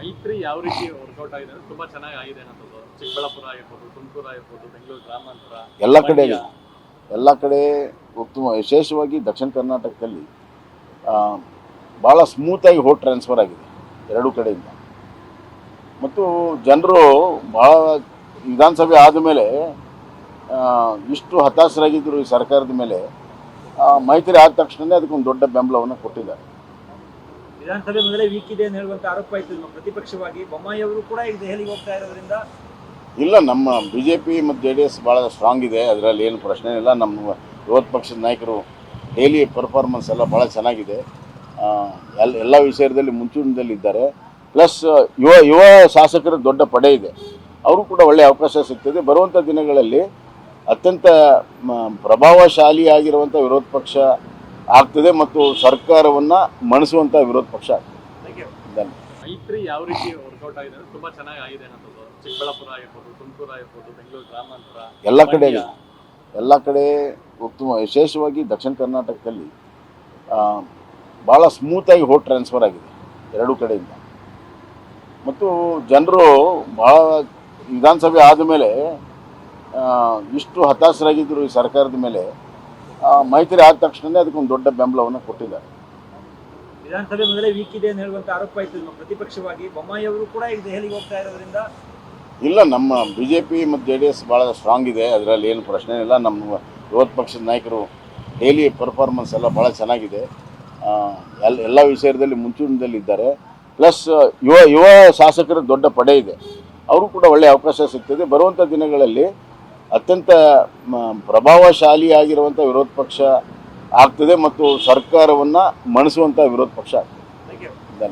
ಮೈತ್ರಿ ಯಾವ ರೀತಿ ವರ್ಕೌಟ್ ಆಗಿದೆ ಅಂದ್ರೆ ತುಂಬಾ ಚೆನ್ನಾಗಿ ಆಗಿದೆ ಅನ್ನೋದು. ಚಿಕ್ಕಬಳ್ಳಾಪುರ ಆಗಿರ್ಬೋದು ತುಮಕೂರು ಆಗಿರ್ಬೋದು ಬೆಂಗಳೂರು ಗ್ರಾಮಾಂತರ. ಎಲ್ಲ ಕಡೆ ಎಲ್ಲ ಕಡೆ ಉತ್ತಮ ವಿಶೇಷವಾಗಿ ದಕ್ಷಿಣ ಕರ್ನಾಟಕದಲ್ಲಿ ಭಾಳ ಸ್ಮೂತಾಗಿ ಹೋಟ್ ಟ್ರಾನ್ಸ್ಫರ್ ಆಗಿದೆ ಎರಡೂ ಕಡೆಯಿಂದ. ಮತ್ತು ಜನರು ಭಾಳ ವಿಧಾನಸಭೆ ಆದಮೇಲೆ ಇಷ್ಟು ಹತಾಶರಾಗಿದ್ದರು ಈ ಸರ್ಕಾರದ ಮೇಲೆ ಮೈತ್ರಿ ಆದ ತಕ್ಷಣವೇ ಅದಕ್ಕೊಂದು ದೊಡ್ಡ ಬೆಂಬಲವನ್ನು ಕೊಟ್ಟಿದ್ದಾರೆ. ವಿಧಾನಸಭೆ ಮೊದಲೇ ವೀಕ್ ಇದೆ ಅಂತ ಹೇಳುವಂತ ಆರೋಪ ಇತ್ತು ನಿಮ್ಮ ಪ್ರತಿಪಕ್ಷವಾಗಿ. ಬೊಮ್ಮಾಯಿ ಅವರು ಕೂಡ ಈಗ ದೆಹಲಿಗೆ ಹೋಗ್ತಾ ಇರೋದ್ರಿಂದ ಇಲ್ಲ, ನಮ್ಮ ಬಿ ಜೆ ಪಿ ಮತ್ತು ಜೆ ಡಿ ಎಸ್ ಭಾಳ ಸ್ಟ್ರಾಂಗ್ ಇದೆ. ಅದರಲ್ಲಿ ಏನು ಪ್ರಶ್ನೆ ಇಲ್ಲ. ನಮ್ಮ ವಿರೋಧ ಪಕ್ಷದ ನಾಯಕರು ಡೈಲಿ ಪರ್ಫಾರ್ಮೆನ್ಸ್ ಎಲ್ಲ ಭಾಳ ಚೆನ್ನಾಗಿದೆ. ಎಲ್ಲ ಎಲ್ಲ ವಿಷಯದಲ್ಲಿ ಮುಂಚೂಣಿದಲ್ಲಿದ್ದಾರೆ ಪ್ಲಸ್ ಯುವ ಯುವ ಶಾಸಕರ ದೊಡ್ಡ ಪಡೆ ಇದೆ. ಅವರು ಕೂಡ ಒಳ್ಳೆಯ ಅವಕಾಶ ಸಿಗ್ತದೆ. ಬರುವಂಥ ದಿನಗಳಲ್ಲಿ ಅತ್ಯಂತ ಪ್ರಭಾವಶಾಲಿಯಾಗಿರುವಂಥ ವಿರೋಧ ಪಕ್ಷ ಆಗ್ತದೆ ಮತ್ತು ಸರ್ಕಾರವನ್ನು ಮಣಿಸುವಂಥ ವಿರೋಧ ಪಕ್ಷ ಆಗ್ತದೆ. ಮೈತ್ರಿ ಯಾವ ರೀತಿ ವರ್ಕೌಟ್ ಆಗಿದೆ? ಅಂದ್ರೆ ತುಂಬಾ ಚೆನ್ನಾಗಿ ಆಗಿದೆ ಅನ್ನೋದು. ಚಿಕ್ಕಬಳ್ಳಾಪುರ ಆಗಿರ್ಬೋದು ತುಮಕೂರು ಆಗಿರ್ಬೋದು ಬೆಂಗಳೂರು ಗ್ರಾಮಾಂತರ ಎಲ್ಲ ಕಡೆ. ಎಲ್ಲ ಕಡೆ ಉತ್ತಮ ವಿಶೇಷವಾಗಿ ದಕ್ಷಿಣ ಕರ್ನಾಟಕದಲ್ಲಿ ಭಾಳ ಸ್ಮೂತಾಗಿ ಹೋಟ್ ಟ್ರಾನ್ಸ್ಫರ್ ಆಗಿದೆ ಎರಡೂ ಕಡೆಯಿಂದ. ಮತ್ತು ಜನರು ಭಾಳ ವಿಧಾನಸಭೆ ಆದಮೇಲೆ ಇಷ್ಟು ಹತಾಶರಾಗಿದ್ದರು ಈ ಸರ್ಕಾರದ ಮೇಲೆ. ಮೈತ್ರಿ ಆದ ತಕ್ಷಣ ಅದಕ್ಕೊಂದು ದೊಡ್ಡ ಬೆಂಬಲವನ್ನು ಕೊಟ್ಟಿದ್ದಾರೆ. ವಿಧಾನಸಭೆ ಮೊದಲೇ ವೀಕ್ ಇದೆ ಅಂತ ಹೇಳುವಂತ ಆರೋಪ ಇತ್ತು ನಿಮ್ಮ ಪ್ರತಿಪಕ್ಷವಾಗಿ ಬೊಮ್ಮಾಯಿ ಅವರು ಕೂಡ ಈಗ ದೆಹಲಿಗೆ ಹೋಗ್ತಾ ಇರೋದ್ರಿಂದ ಇಲ್ಲ ನಮ್ಮ ಬಿ ಜೆ ಪಿ ಮತ್ತು ಜೆ ಡಿ ಎಸ್ ಭಾಳ ಸ್ಟ್ರಾಂಗ್ ಇದೆ. ಅದರಲ್ಲಿ ಏನು ಪ್ರಶ್ನೆ ಇಲ್ಲ. ನಮ್ಮ ವಿರೋಧ ಪಕ್ಷದ ನಾಯಕರು ಡೈಲಿ ಪರ್ಫಾರ್ಮೆನ್ಸ್ ಎಲ್ಲ ಭಾಳ ಚೆನ್ನಾಗಿದೆ. ಎಲ್ಲ ಎಲ್ಲ ವಿಷಯದಲ್ಲಿ ಮುಂಚೂಣಿದಲ್ಲಿದ್ದಾರೆ ಪ್ಲಸ್ ಯುವ ಯುವ ಶಾಸಕರ ದೊಡ್ಡ ಪಡೆ ಇದೆ. ಅವರು ಕೂಡ ಒಳ್ಳೆಯ ಅವಕಾಶ ಸಿಗ್ತದೆ. ಬರುವಂಥ ದಿನಗಳಲ್ಲಿ ಅತ್ಯಂತ ಪ್ರಭಾವಶಾಲಿಯಾಗಿರುವಂಥ ವಿರೋಧ ಪಕ್ಷ ಆಗ್ತದೆ ಮತ್ತು ಸರ್ಕಾರವನ್ನು ಮಣಿಸುವಂಥ ವಿರೋಧ ಪಕ್ಷ ಆಗ್ತದೆ.